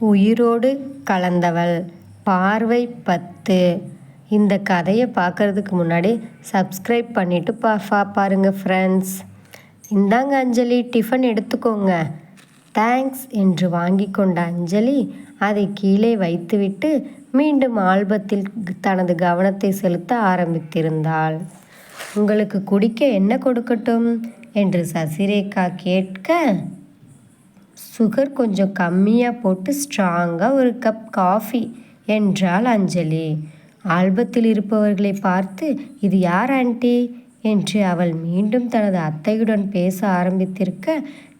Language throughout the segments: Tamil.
உயிரோடு கலந்தவள். பார்வை பத்து. இந்த கதையை பார்க்கறதுக்கு முன்னாடி சப்ஸ்கிரைப் பண்ணிவிட்டு பா பா பாருங்கள் ஃப்ரெண்ட்ஸ் இந்தாங்க அஞ்சலி டிஃபன் எடுத்துக்கோங்க. தேங்க்ஸ் என்று வாங்கி கொண்ட அஞ்சலி அதை கீழே வைத்துவிட்டு மீண்டும் ஆல்பத்தில் தனது கவனத்தை செலுத்த ஆரம்பித்திருந்தாள். உங்களுக்கு குடிக்க என்ன கொடுக்கட்டும்? என்று சசிரேகா கேட்க சுகர் கொஞ்சம் கம்மியாக போட்டு ஸ்ட்ராங்காக ஒரு கப் காஃபி என்றாள் அஞ்சலி. ஆல்பத்தில் இருப்பவர்களை பார்த்து இது யார் ஆண்டி என்று அவள் மீண்டும் தனது அத்தையுடன் பேச ஆரம்பித்திருக்க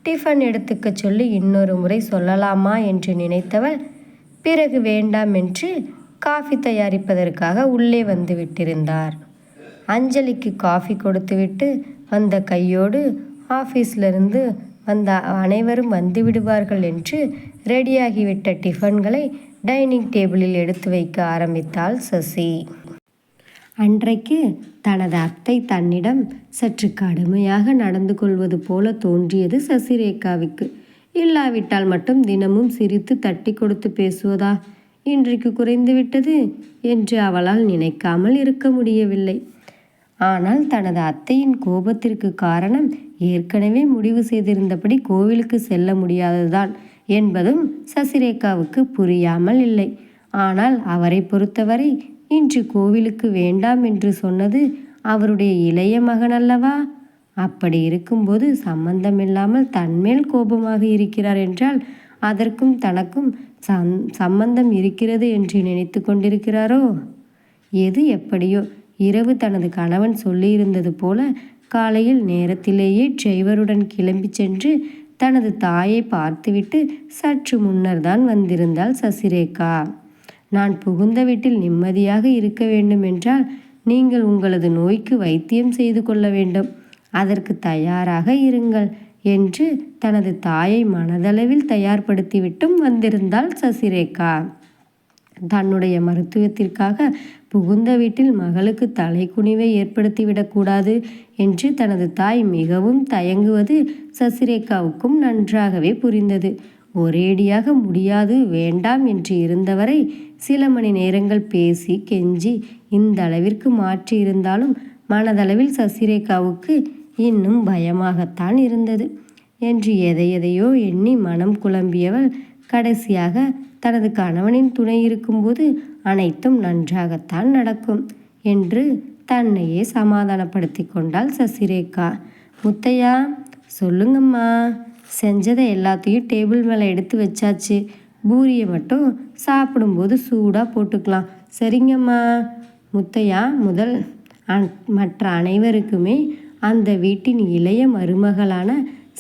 டிஃபன் எடுத்துக்க சொல்லி இன்னொரு முறை சொல்லலாமா? என்று நினைத்தவள் பிறகு வேண்டாம் என்று காஃபி தயாரிப்பதற்காக உள்ளே வந்து விட்டிருந்தார். அஞ்சலிக்கு காஃபி கொடுத்துவிட்டு வந்த கையோடு ஆஃபீஸிலிருந்து வந்த அனைவரும் வந்து விடுவார்கள் என்று ரெடியாகிவிட்ட டிஃபன்களை டைனிங் டேபிளில் எடுத்து வைக்க ஆரம்பித்தாள் சசி. அன்றைக்கு தனது அத்தை தன்னிடம் சற்று கடுமையாக நடந்து கொள்வது போல தோன்றியது சசிரேகாவுக்கு இல்லாவிட்டால் மட்டும் தினமும் சிரித்து தட்டி கொடுத்து பேசுவதா? இன்றைக்கு குறைந்துவிட்டது என்று அவளால் நினைக்காமல் இருக்க முடியவில்லை. ஆனால் தனது அத்தையின் கோபத்திற்கு காரணம் ஏற்கனவே முடிவு செய்திருந்தபடி கோவிலுக்கு செல்ல முடியாததுதான் என்பதும் சசிரேகாவுக்கு புரியாமல் இல்லை. ஆனால் அவரை பொறுத்தவரை இன்று கோவிலுக்கு வேண்டாம் என்று சொன்னது அவருடைய இளைய மகன் அல்லவா? அப்படி இருக்கும்போது சம்பந்தமில்லாமல் தன்மேல் கோபமாக இருக்கிறார் என்றால் அதற்கும் தனக்கும் சம் சம்பந்தம் இருக்கிறது என்று நினைத்து கொண்டிருக்கிறாரோ? எது எப்படியோ இரவு தனது கணவன் சொல்லியிருந்தது போல காலையில் நேரத்திலேயே டிரைவருடன் கிளம்பி சென்று தனது தாயை பார்த்துவிட்டு சற்று முன்னர் தான் வந்திருந்தாள் சசிரேகா. நான் புகுந்த வீட்டில் நிம்மதியாக இருக்க வேண்டுமென்றால் நீங்கள் உங்களது நோய்க்கு வைத்தியம் செய்து கொள்ள வேண்டும். அதற்கு தயாராக இருங்கள் என்று தனது தாயை மனதளவில் தயார்படுத்திவிட்டும் வந்திருந்தாள் சசிரேகா. தன்னுடைய மருத்துவத்திற்காக புகுந்த வீட்டில் மகளுக்கு தலைக்குனிவை ஏற்படுத்திவிடக்கூடாது என்று தனது தாய் மிகவும் தயங்குவது சசிரேகாவுக்கும் நன்றாகவே புரிந்தது. ஒரேடியாக முடியாது வேண்டாம் என்று இருந்தவரை சில மணி நேரங்கள் பேசி கெஞ்சி இந்த அளவிற்கு மாற்றி இருந்தாலும் மனதளவில் சசிரேகாவுக்கு இன்னும் பயமாகத்தான் இருந்தது. என்று எதை எதையோ எண்ணி மனம் குழம்பியவள் கடைசியாக தனது கணவனின் துணை இருக்கும்போது அனைத்தும் நன்றாகத்தான் நடக்கும் என்று தன்னையே சமாதானப்படுத்தி கொண்டாள் சசிரேகா. முத்தையா சொல்லுங்கம்மா. செஞ்சதை எல்லாத்தையும் டேபிள் மேலே எடுத்து வச்சாச்சு. பூரியை மட்டும் சாப்பிடும்போது சூடாக போட்டுக்கலாம். சரிங்கம்மா. முத்தையா முதல் மற்ற அனைவருக்குமே அந்த வீட்டின் இளைய மருமகளான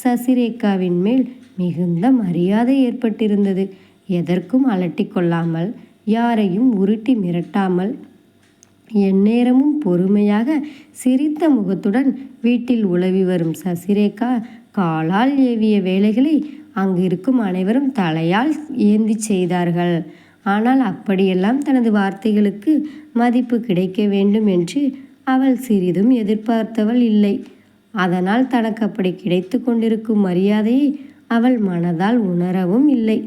சசிரேகாவின் மேல் மிகுந்த மரியாதை ஏற்பட்டிருந்தது. எதற்கும் அலட்டி கொள்ளாமல் யாரையும் உருட்டி மிரட்டாமல் எந்நேரமும் பொறுமையாக சிரித்த முகத்துடன் வீட்டில் உழவி வரும் சசிரேகா காலால் ஏவிய வேலைகளை அங்கு இருக்கும் அனைவரும் தலையால் ஏந்தி செய்தார்கள். ஆனால் அப்படியெல்லாம் தனது வார்த்தைகளுக்கு மதிப்பு கிடைக்க வேண்டும் என்று அவள் சிறிதும் எதிர்பார்த்தவள் இல்லை. அதனால் தனக்கு அப்படி கிடைத்து கொண்டிருக்கும் மரியாதையை அவள் மனதால் உணரவும் இல்லை.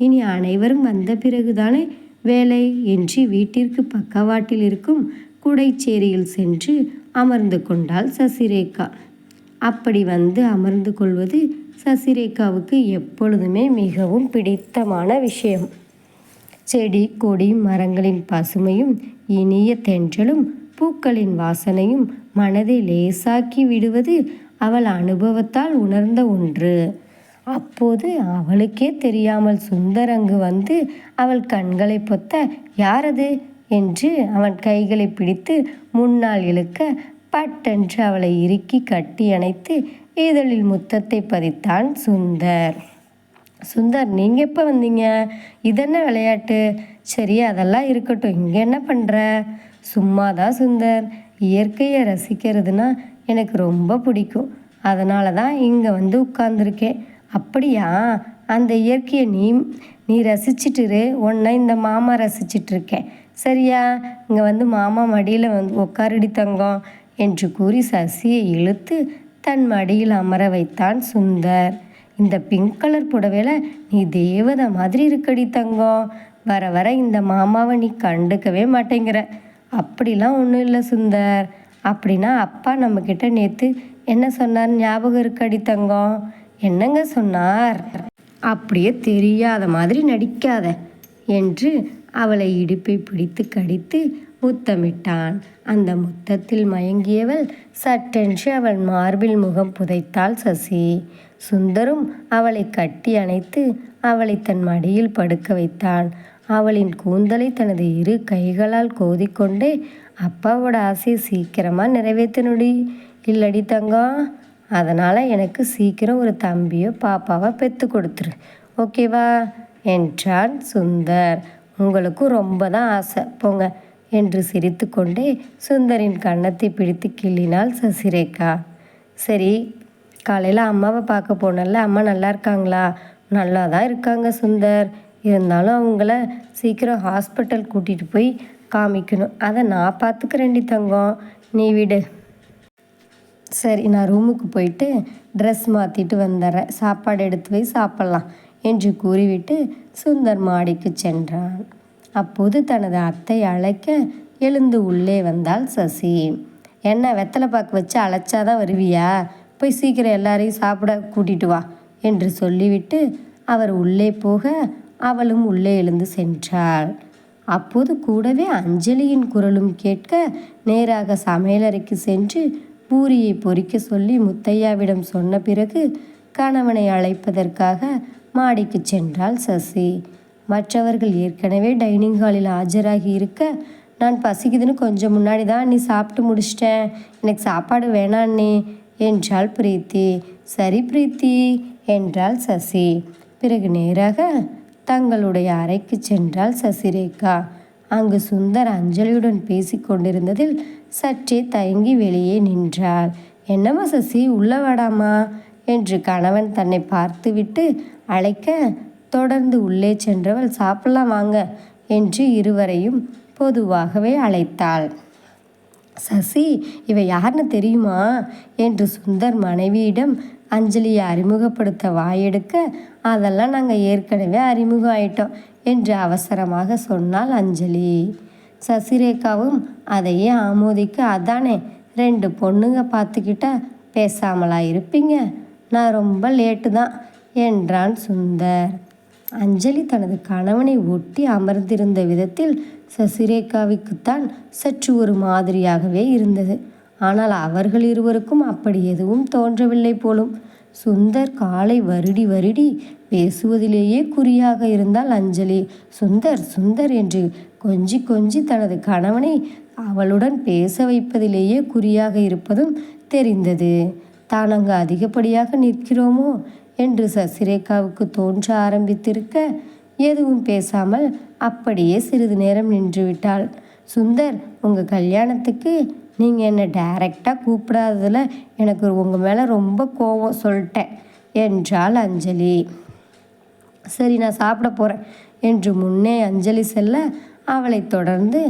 இனி அனைவரும் வந்த பிறகுதானே வேலை? என்று வீட்டிற்கு பக்கவாட்டில் இருக்கும் குடைச்சேரியில் சென்று அமர்ந்து கொண்டாள் சசிரேகா. அப்படி வந்து அமர்ந்து கொள்வது சசிரேகாவுக்கு எப்பொழுதுமே மிகவும் பிடித்தமான விஷயம். செடி கொடி மரங்களின் பசுமையும் இனிய தென்றலும் பூக்களின் வாசனையும் மனதை லேசாக்கி விடுவது அவள் அனுபவத்தால் உணர்ந்த ஒன்று. அப்போது அவளுக்கே தெரியாமல் சுந்தர் அங்கு வந்து அவள் கண்களை பொத்த யாரது? என்று அவன் கைகளை பிடித்து முன்னால் இழுக்க பட்டென்று அவளை இறுக்கி கட்டி அணைத்து இதழில் முத்தத்தை பதித்தான் சுந்தர். சுந்தர் நீங்கள் எப்போ வந்தீங்க? இதென்ன விளையாட்டு? சரி அதெல்லாம் இருக்கட்டும். இங்கே என்ன பண்ணுற சும்மா தான் சுந்தர். இயற்கையை ரசிக்கிறதுனா எனக்கு ரொம்ப பிடிக்கும். அதனால தான் இங்கே வந்து உட்காந்துருக்கேன் அப்படியா? அந்த இயற்கையை நீ நீ ரசிச்சிட்டுரு. உன்னை இந்த மாமா ரசிச்சிட்ருக்கேன் சரியா? இங்கே வந்து மாமா மடியில் வந்து உட்காரடி தங்கம் என்று கூறி சசியை இழுத்து தன் மடியில் அமர வைத்தான் சுந்தர். இந்த பிங்க் கலர் புடவையில் நீ தேவதை மாதிரி இருக்கடி தங்கம். வர வர இந்த மாமாவை நீ கண்டுக்கவே மாட்டேங்கிற. அப்படிலாம் ஒன்றும் இல்லை சுந்தர். அப்படின்னா அப்பா நம்மக்கிட்ட நேற்று என்ன சொன்னார்? ஞாபகம் இருக்கடி தங்கம்? என்னங்க சொன்னார்? அப்படியே தெரியாத மாதிரி நடிக்காத என்று அவளை இடுப்பை பிடித்து கடித்து முத்தமிட்டான். அந்த முத்தத்தில் மயங்கியவள் சட்டென்று அவள் மார்பில் முகம் புதைத்தாள் சசி. சுந்தரும் அவளை கட்டி அணைத்து அவளை தன் மடியில் படுக்க வைத்தான் அவளின் கூந்தலை தனது இரு கைகளால் கோதிக்கொண்டே அப்பாவோட ஆசையை சீக்கிரமாக நிறைவேற்றணுடி இல்லடி தங்கம் அதனால் எனக்கு சீக்கிரம் ஒரு தம்பியோ பாப்பாவோ பெற்று கொடுத்துரு. ஓகேவா என்றான் சுந்தர். உங்களுக்கும் ரொம்ப தான் ஆசை. போங்க. என்று சிரித்துக்கொண்டே சுந்தரின் கன்னத்தை பிடித்து கிள்ளினாள் சசிரேகா. சரி காலையில் அம்மாவை பார்க்க போனல அம்மா நல்லா இருக்காங்களா? நல்லா தான் இருக்காங்க சுந்தர். இருந்தாலும் அவங்கள சீக்கிரம் ஹாஸ்பிட்டல் கூட்டிகிட்டு போய் காமிக்கணும். அதை நான் பார்த்துக்கிறேன்டி தங்கம். நீ விடு. சரி நான் ரூமுக்கு போயிட்டு ட்ரெஸ் மாற்றிட்டு வந்துடுறேன். சாப்பாடு எடுத்து போய் சாப்பிட்லாம். என்று கூறிவிட்டு சுந்தர் மாடிக்கு சென்றான். அப்போது தனது அத்தை அழைக்க எழுந்து உள்ளே வந்தாள் சசி. என்ன வெத்தலை பாக்கு வச்சு அழைச்சாதான் வருவியா? போய் சீக்கிரம் எல்லாரையும் சாப்பிட கூட்டிட்டு வா என்று சொல்லிவிட்டு அவர் உள்ளே போக அவளும் உள்ளே எழுந்து சென்றாள். அப்போது கூடவே அஞ்சலியின் குரலும் கேட்க நேராக சமையலறைக்கு சென்று பூரியை பொறிக்க சொல்லி முத்தையாவிடம் சொன்ன பிறகு கணவனை அழைப்பதற்காக மாடிக்கு சென்றாள் சசி. மற்றவர்கள் ஏற்கனவே டைனிங் ஹாலில் ஆஜராகி இருக்க நான் பசிக்குதுன்னு கொஞ்சம் முன்னாடி தான் நீ சாப்பிட்டு முடிச்சிட்டேன். எனக்கு சாப்பாடு வேணான்னே என்றாள் பிரீத்தி. சரி பிரீத்தி என்றாள் சசி. பிறகு நேராக தங்களுடைய அறைக்கு சென்றாள் சசிரேகா. அங்கு சுந்தர் அஞ்சலியுடன் பேசிக்கொண்டிருந்ததில் கொண்டிருந்ததில் சற்றே தயங்கி வெளியே நின்றாள். என்னம்மா சசி உள்ள வாடாமா என்று கணவன் தன்னை பார்த்துவிட்டு அழைக்க தொடர்ந்து உள்ளே சென்றவள் சாப்பிடலாம் வாங்க என்று இருவரையும் பொதுவாகவே அழைத்தாள். சசி இவ யாருன்னு தெரியுமா? என்று சுந்தர் மனைவியிடம் அஞ்சலியை அறிமுகப்படுத்த வாயெடுக்க அதெல்லாம் நாங்கள் ஏற்கனவே அறிமுகம் ஆயிட்டோம் என்று அவசரமாக சொன்னாள் அஞ்சலி. சசிரேகாவும் அதையே ஆமோதிக்க அதானே ரெண்டு பொண்ணுங்க பார்த்துக்கிட்டா பேசாமலா இருப்பீங்க? நான் ரொம்ப லேட்டு தான் என்றான் சுந்தர். அஞ்சலி தனது கணவனை ஒட்டி அமர்ந்திருந்த விதத்தில் சசிரேகாவுக்குத்தான் சற்று ஒரு மாதிரியாகவே இருந்தது. ஆனால் அவர்கள் இருவருக்கும் அப்படி எதுவும் தோன்றவில்லை போலும். சுந்தர் காலை வருடி வருடி பேசுவதிலேயே குறியாக இருந்தால் அஞ்சலி சுந்தர் சுந்தர் என்று கொஞ்சி கொஞ்சி தனது கணவனை அவளுடன் பேச வைப்பதிலேயே குறியாக இருப்பதும் தெரிந்தது. தான் அங்கு அதிகப்படியாக நிற்கிறோமோ? என்று சசிரேகாவுக்கு தோன்ற ஆரம்பித்திருக்க எதுவும் பேசாமல் அப்படியே சிறிது நேரம் நின்றுவிட்டாள் சுந்தர் உங்கள் கல்யாணத்துக்கு நீங்கள் என்னை டைரெக்டாக கூப்பிடாததில் எனக்கு உங்கள் மேலே ரொம்ப கோவம் சொல்லிட்டேன் என்றாள் அஞ்சலி. சரி நான் சாப்பிட போகிறேன் என்று முன்னே அஞ்சலி செல்ல அவளைத் தொடர்ந்து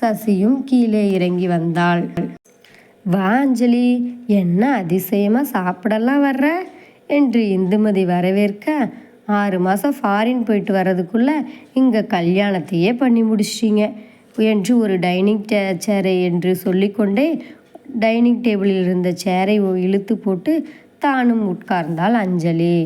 சசியும் கீழே இறங்கி வந்தாள். வா அஞ்சலி என்ன அதிசயமாக சாப்பிடலாம் வர்ற? என்று இந்துமதி வரவேற்க ஆறு மாதம் ஃபாரின் போயிட்டு வர்றதுக்குள்ளே இங்கே கல்யாணத்தையே பண்ணி முடிச்சிட்டிங்க என்று ஒரு டைனிங் டே சேரை என்று சொல்லிக்கொண்டே டைனிங் டேபிளில் இருந்த சேரை இழுத்து போட்டு தானும் உட்கார்ந்தாள் அஞ்சலி.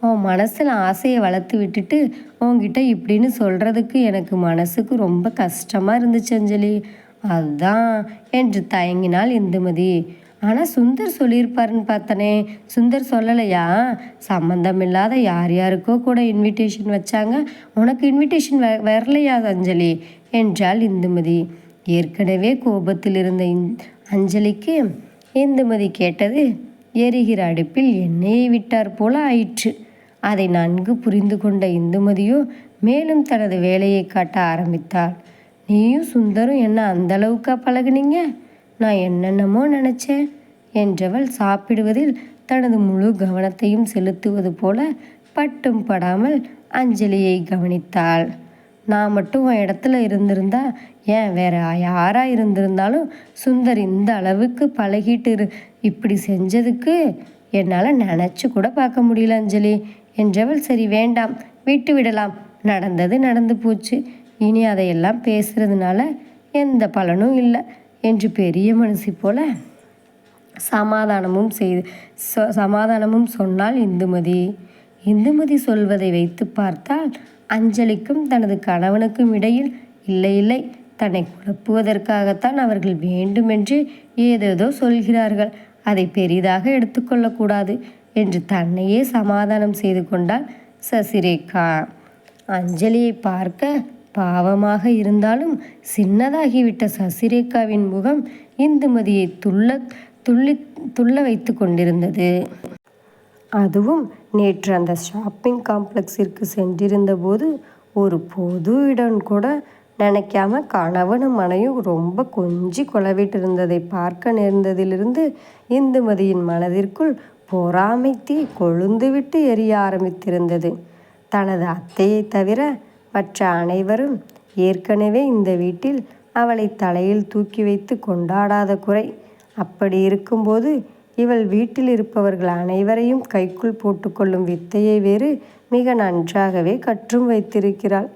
உன் மனசில் ஆசையை வளர்த்து விட்டுட்டு உன்கிட்ட இப்படின்னு சொல்கிறதுக்கு எனக்கு மனசுக்கு ரொம்ப கஷ்டமாக இருந்துச்சு அஞ்சலி. அதுதான் என்று தயங்கினாள் இந்துமதி. ஆனால் சுந்தர் சொல்லியிருப்பாருன்னு பார்த்தனே. சுந்தர் சொல்லலையா? சம்மந்தமில்லாத யார் யாருக்கோ கூட இன்விடேஷன் வச்சாங்க. உனக்கு இன்விடேஷன் வ வரலையா அஞ்சலி? என்றாள் இந்துமதி. ஏற்கனவே கோபத்தில் இருந்த இந்- அஞ்சலிக்கு இந்துமதி கேட்டது எரிகிற அடுப்பில் எண்ணெயை விட்டார் போல ஆயிற்று. அதை நன்கு புரிந்து கொண்ட இந்துமதியோ மேலும் தனது வேலையை காட்ட ஆரம்பித்தாள். நீயும் சுந்தரும் என்ன அந்த அளவுக்கா பழகுனீங்க? நான் என்னென்னமோ நினச்சேன் என்றவள் சாப்பிடுவதில் தனது முழு கவனத்தையும் செலுத்துவது போல பட்டும் படாமல் அஞ்சலியை கவனித்தாள். நான் மட்டும் உன் இடத்துல இருந்திருந்தா ஏன் வேற யாராக இருந்திருந்தாலும் சுந்தர் இந்த அளவுக்கு பழகிட்டு இரு இப்படி செஞ்சதுக்கு என்னால் நினச்சி கூட பார்க்க முடியல அஞ்சலி. என்றவள் சரி வேண்டாம் விட்டு விடலாம். நடந்தது நடந்து போச்சு. இனி அதையெல்லாம் பேசுறதுனால எந்த பலனும் இல்லை என்று பெரிய மனசு போல சமாதானமும் செய்து சமாதானமும் சொன்னாள் இந்துமதி. இந்துமதி சொல்வதை வைத்து பார்த்தால் அஞ்சலிக்கும் தனது கணவனுக்கும் இடையில் இல்லை இல்லை. தன்னை குழப்புவதற்காகத்தான் அவர்கள் வேண்டுமென்று ஏதேதோ சொல்கிறார்கள். அதை பெரிதாக எடுத்துக்கொள்ளக்கூடாது. என்று தன்னையே சமாதானம் செய்து கொண்டாள் சசிரேகா. அஞ்சலியை பார்க்க பாவமாக இருந்தாலும் சின்னதாகிவிட்ட சசிரேகாவின் முகம் இந்துமதியை துள்ள துள்ளி துள்ள வைத்து கொண்டிருந்தது. அதுவும் நேற்று அந்த ஷாப்பிங் காம்ப்ளெக்ஸிற்கு சென்றிருந்த போது ஒரு பொது இடம் கூட நினைக்காம கணவனும் மனையும் ரொம்ப கொஞ்சி கொலவிட்டு இருந்ததை பார்க்க நேர்ந்ததிலிருந்து இந்துமதியின் மனதிற்குள் பொறாமை தீ கொழுந்துவிட்டு எரிய ஆரம்பித்திருந்தது. தனது அத்தையை தவிர மற்ற அனைவரும் ஏற்கனவே இந்த வீட்டில் அவளை தலையில் தூக்கி வைத்து கொண்டாடாத குறை. அப்படி இருக்கும்போது இவள் வீட்டில் இருப்பவர்கள் அனைவரையும் கைக்குள் போட்டுக்கொள்ளும் வித்தையை வேறு மிக நன்றாகவே கற்றும் வைத்திருக்கிறாள்.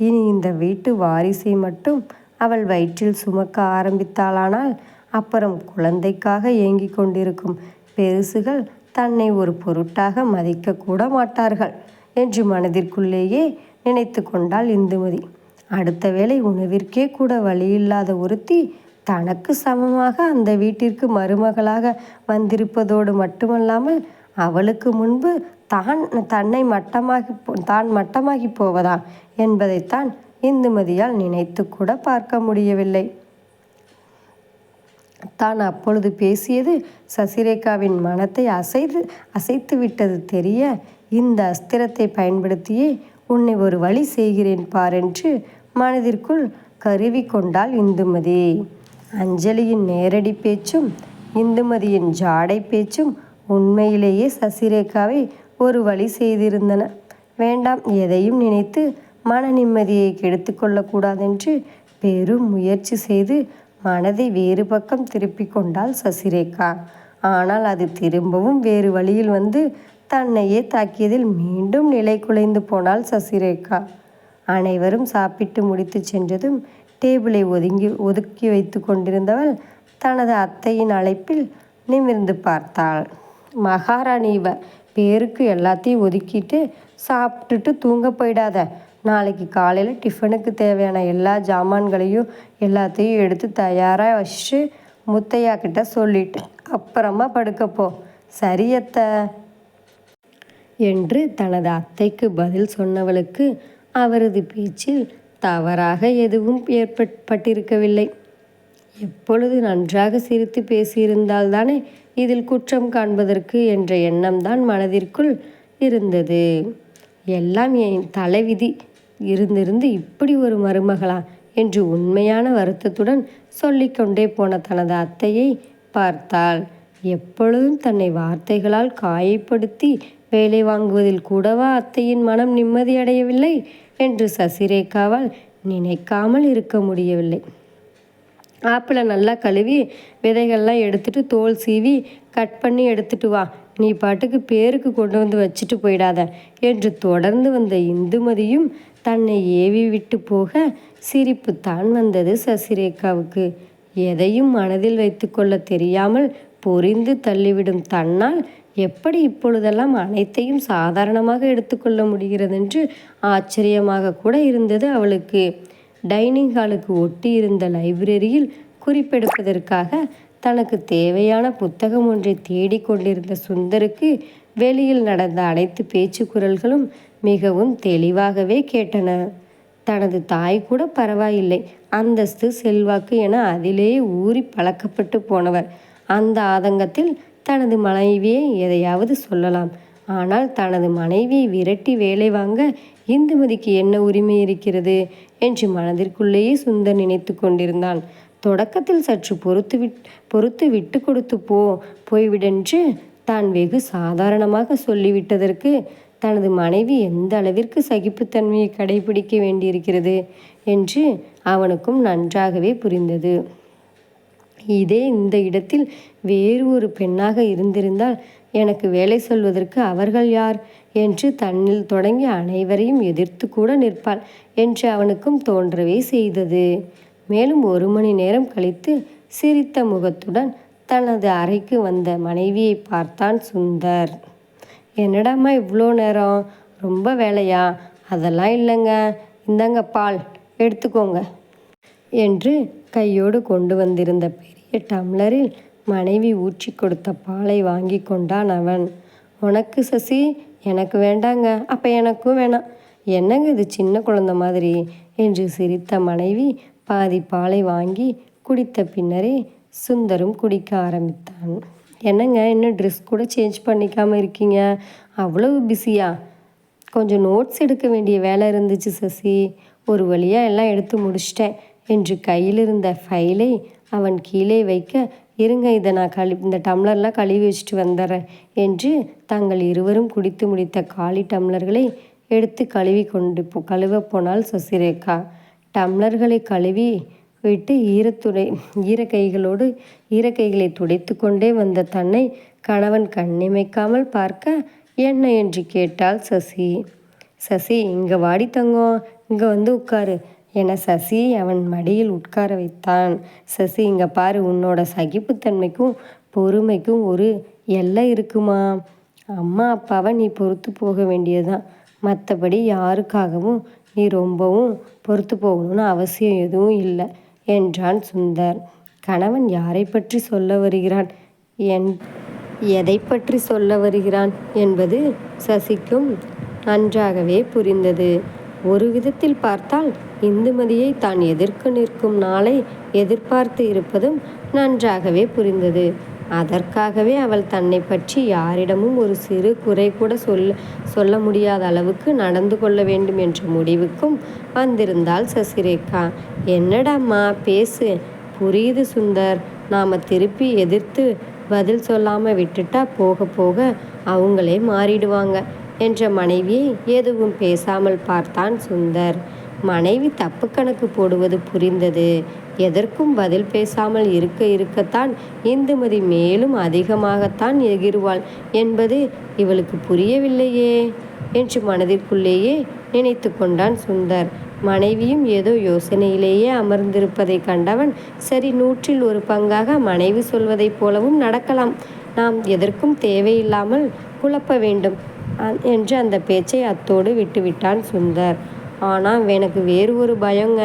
இனி இந்த வீட்டு வாரிசை மட்டும் அவள் வயிற்றில் சுமக்க ஆரம்பித்தாளானால் அப்புறம் குழந்தைக்காக ஏங்கிக் கொண்டிருக்கும் பெருசுகள் தன்னை ஒரு பொருட்டாக மதிக்க கூட மாட்டார்கள் என்று மனதிற்குள்ளேயே நினைத்து கொண்டாள் இந்துமதி. அடுத்த வேளை உணவிற்கே கூட வழியில்லாத ஒருத்தி தனக்கு சமமாக அந்த வீட்டிற்கு மருமகளாக வந்திருப்பதோடு மட்டுமல்லாமல் அவளுக்கு முன்பு தான் தன்னை மட்டமாகி போ- தான் மட்டமாகி போவதா என்பதைத்தான் இந்துமதியால் நினைத்து கூட பார்க்க முடியவில்லை. தான் அப்பொழுது பேசியது. சசிரேகாவின் மனத்தை அசைத்து அசைத்து விட்டது தெரிய இந்த அஸ்திரத்தை பயன்படுத்தியே உன்னை ஒரு வழி செய்கிறேன் பார் என்று மனதிற்குள் கருவி கொண்டாள் இந்துமதி. அஞ்சலியின் நேரடி பேச்சும் இந்துமதியின் ஜாடை பேச்சும் உண்மையிலேயே சசிரேகாவை ஒரு வழி செய்திருந்தன. வேண்டாம் எதையும் நினைத்து மன நிம்மதியை கெடுத்து கொள்ளக்கூடாதென்று பெரும் முயற்சி செய்து மனதை வேறு பக்கம் திருப்பி கொண்டாள் சசிரேகா. ஆனால் அது திரும்பவும் வேறு வழியில் வந்து தன்னையே தாக்கியதில் மீண்டும் நிலை குலைந்து போனாள் சசிரேகா. அனைவரும் சாப்பிட்டு முடித்து சென்றதும் டேபிளை ஒதுங்கி ஒதுக்கி வைத்து கொண்டிருந்தவள் தனது அத்தையின் அழைப்பில் நிமிர்ந்து பார்த்தாள். மகாராணி இவ பேருக்கு எல்லாத்தையும் ஒதுக்கிட்டு சாப்பிட்டுட்டு தூங்க போயிடாத. நாளைக்கு காலையில் டிஃபனுக்கு தேவையான எல்லா ஜாமான்களையும் எல்லாத்தையும் எடுத்து தயாராக வச்சு முத்தையா கிட்ட சொல்லிட்டு அப்புறமா படுக்கப்போ சரியத்த என்று தனது அத்தைக்கு பதில் சொன்னவளுக்கு அவரது பேச்சில் தவறாக எதுவும் ஏற்பட்டிருக்கவில்லை எப்பொழுது நன்றாக சிரித்து பேசியிருந்தால்தானே இதில் குற்றம் காண்பதற்கு என்ற எண்ணம்தான் மனதிற்குள் இருந்தது. எல்லாம் என் தலைவிதி. இருந்திருந்து இப்படி ஒரு மருமகளா என்று உண்மையான வருத்தத்துடன் சொல்லிக்கொண்டே போன தனது அத்தையை பார்த்தாள். எப்பொழுதும் தன்னை வார்த்தைகளால் காயப்படுத்தி வேலை வாங்குவதில் கூடவா அத்தையின் மனம் நிம்மதியடையவில்லை என்று சசிரேகாவால் நினைக்காமல் இருக்க முடியவில்லை. ஆப்பிளை நல்லா கழுவி விதைகள்லாம் எடுத்துட்டு தோல் சீவி கட் பண்ணி எடுத்துட்டு வா. நீ பாட்டுக்கு பேருக்கு கொண்டு வந்து வச்சுட்டு போயிடாத என்று தொடர்ந்து வந்த இந்துமதியும் தன்னை ஏவி விட்டு போக சிரிப்பு தான் வந்தது சசிரேகாவுக்கு. எதையும் மனதில் வைத்துக்கொள்ள தெரியாமல் பொரிந்து தள்ளிவிடும் தன்னால் எப்படி இப்பொழுதெல்லாம் அனைத்தையும் சாதாரணமாக எடுத்துக்கொள்ள முடிகிறதென்று ஆச்சரியமாக கூட இருந்தது அவளுக்கு. டைனிங் ஹாலுக்கு ஒட்டி இருந்த லைப்ரரியில் குறிப்பெடுப்பதற்காக தனக்கு தேவையான புத்தகம் ஒன்றை தேடிக்கொண்டிருந்த சுந்தருக்கு வெளியில் நடந்த அனைத்து பேச்சு குரல்களும் மிகவும் தெளிவாகவே கேட்டன. தனது தாய் கூட பரவாயில்லை. அந்தஸ்து செல்வாக்கு என அதிலேயே ஊறி பழக்கப்பட்டு போனவர். அந்த ஆதங்கத்தில் தனது மனைவியை எதையாவது சொல்லலாம். ஆனால் தனது மனைவியை விரட்டி வேலை வாங்க இந்துமதிக்கு என்ன உரிமை இருக்கிறது என்று மனதிற்குள்ளேயே சுந்தர் நினைத்து கொண்டிருந்தான். தொடக்கத்தில் சற்று பொறுத்து விட் பொறுத்து விட்டு கொடுத்து போ போய்விடென்று தான் வெகு சாதாரணமாக சொல்லிவிட்டதற்கு தனது மனைவி எந்த அளவிற்கு சகிப்புத்தன்மையை கடைபிடிக்க வேண்டியிருக்கிறது என்று அவனுக்கும் நன்றாகவே புரிந்தது. இதே இந்த இடத்தில் வேறு ஒரு பெண்ணாக இருந்திருந்தால் எனக்கு வேலை சொல்வதற்கு அவர்கள் யார் என்று தன்னில் தொடங்கி அனைவரையும் எதிர்த்து கூட நிற்பாள் என்று அவனுக்கும் தோன்றவே செய்தது. மேலும் ஒரு மணி நேரம் கழித்து சிரித்த முகத்துடன் தனது அறைக்கு வந்த மனைவியை பார்த்தான் சுந்தர். என்னடாம்மா இவ்வளோ நேரம்? ரொம்ப வேலையா? அதெல்லாம் இல்லைங்க. இந்தாங்க பால் எடுத்துக்கோங்க. என்று கையோடு கொண்டு வந்திருந்த பெரிய டம்ளரில் மனைவி ஊற்றி கொடுத்த பாலை வாங்கி கொண்டான் அவன். உனக்கு சசி எனக்கு வேண்டாங்க. அப்போ எனக்கும் வேணாம். என்னங்க இது சின்ன குழந்த மாதிரி? என்று சிரித்த மனைவி பாதி பாலை வாங்கி குடித்த பின்னரே சுந்தரும் குடிக்க ஆரம்பித்தான். என்னங்க இன்னும் ட்ரெஸ் கூட சேஞ்ச் பண்ணிக்காமல் இருக்கீங்க? அவ்வளவு பிஸியா கொஞ்சம் நோட்ஸ் எடுக்க வேண்டிய வேலை இருந்துச்சு சசி. ஒரு வழியாக எல்லாம் எடுத்து முடிச்சிட்டேன். என்று கையில் இருந்த ஃபைலை அவன் கீழே வைக்க இருங்க இதை நான் கழி இந்த டம்ளர்லாம் கழுவி வச்சுட்டு வந்துடுறேன் என்று தங்கள் இருவரும் குடித்து முடித்த காலி டம்ளர்களை எடுத்து கழுவி கொண்டு போ கழுவ போனால் சசிரேகா. டம்ளர்களை கழுவி விட்டு ஈரத்துடை ஈரக்கைகளோடு ஈரக்கைகளை துடைத்து கொண்டே வந்த தன்னை கணவன் கண்ணிமைக்காமல் பார்க்க என்ன என்று கேட்டாள் சசி. சசி இங்கே வாடி தங்கம் இங்கே வந்து உட்காரு என சசி அவன் மடியில் உட்கார வைத்தான். சசி இங்கே பாரு உன்னோட சகிப்புத்தன்மைக்கும் பொறுமைக்கும் ஒரு எல்லை இருக்குமா? அம்மா அப்பாவை நீ பொறுத்து போக வேண்டியதுதான். மற்றபடி யாருக்காகவும் நீ ரொம்பவும் பொறுத்து போகணும்னு அவசியம் எதுவும் இல்லை. என்றான் சுந்தர். கணவன் யாரை பற்றி சொல்ல வருகிறான்? என் எதை பற்றி சொல்ல வருகிறான்? என்பது சசிக்கும் நன்றாகவே புரிந்தது. ஒரு விதத்தில் பார்த்தால் இந்துமதியை தான் எதிர்க்க நிற்கும் நாளை எதிர்பார்த்து இருப்பதும் நன்றாகவே புரிந்தது. அதற்காகவே அவள் தன்னை பற்றி யாரிடமும் ஒரு சிறு குறை கூட சொல்ல சொல்ல முடியாத அளவுக்கு நடந்து கொள்ள வேண்டும் என்ற முடிவுக்கும் வந்திருந்தாள் சசிரேகா. என்னடாம்மா பேசு. புரியுது சுந்தர். நாம் திருப்பி எதிர்த்து பதில் சொல்லாமல் விட்டுட்டா போக போக அவங்களே மாறிடுவாங்க என்ற மனைவியை எதுவும் பேசாமல் பார்த்தான் சுந்தர். மனைவி தப்பு கணக்கு போடுவது புரிந்தது. எதற்கும் பதில் பேசாமல் இருக்க இருக்கத்தான் இந்துமதி மேலும் அதிகமாகத்தான் எகிருவாள் என்பது இவளுக்கு புரியவில்லையே என்று மனதிற்குள்ளேயே நினைத்து கொண்டான் சுந்தர். மனைவியும் ஏதோ யோசனையிலேயே அமர்ந்திருப்பதை கண்டவன் சரி நூற்றில் ஒரு பங்காக மனைவி சொல்வதைப் போலவும் நடக்கலாம். நாம் எதற்கும் தேவையில்லாமல் குழப்ப வேண்டும் என்று அந்த பேச்சை அத்தோடு விட்டுவிட்டான் சுந்தர். ஆனால் எனக்கு வேறு ஒரு பயங்க.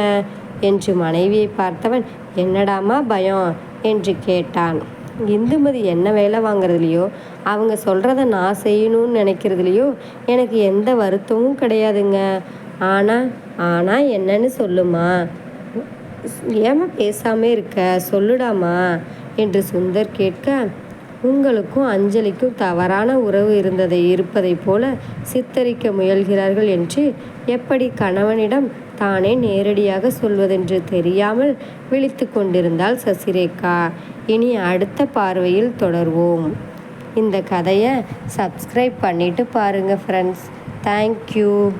என்று மனைவியை பார்த்தவன் என்னடாமா பயம்? என்று கேட்டான். இந்துமதி என்ன வேலை வாங்குறதுலையோ அவங்க சொல்கிறத நான் செய்யணும்னு நினைக்கிறதுலையோ எனக்கு எந்த வருத்தமும் கிடையாதுங்க. ஆனால் ஆனால் என்னன்னு சொல்லுமா? ஏமா பேசாமே இருக்க? சொல்லுடாமா என்று சுந்தர் கேட்க உங்களுக்கும் அஞ்சலிக்கும் தவறான உறவு இருந்ததை இருப்பதைப் போல சித்தரிக்க முயல்கிறார்கள் என்று எப்படி கணவனிடம் தானே நேரடியாக சொல்வதென்று தெரியாமல் விழித்து கொண்டிருந்தாள் சசிரேகா. இனி அடுத்த பார்வையில் தொடர்வோம். இந்த கதையை சப்ஸ்கிரைப் பண்ணிவிட்டு பாருங்கள் ஃப்ரெண்ட்ஸ் தேங்க்யூ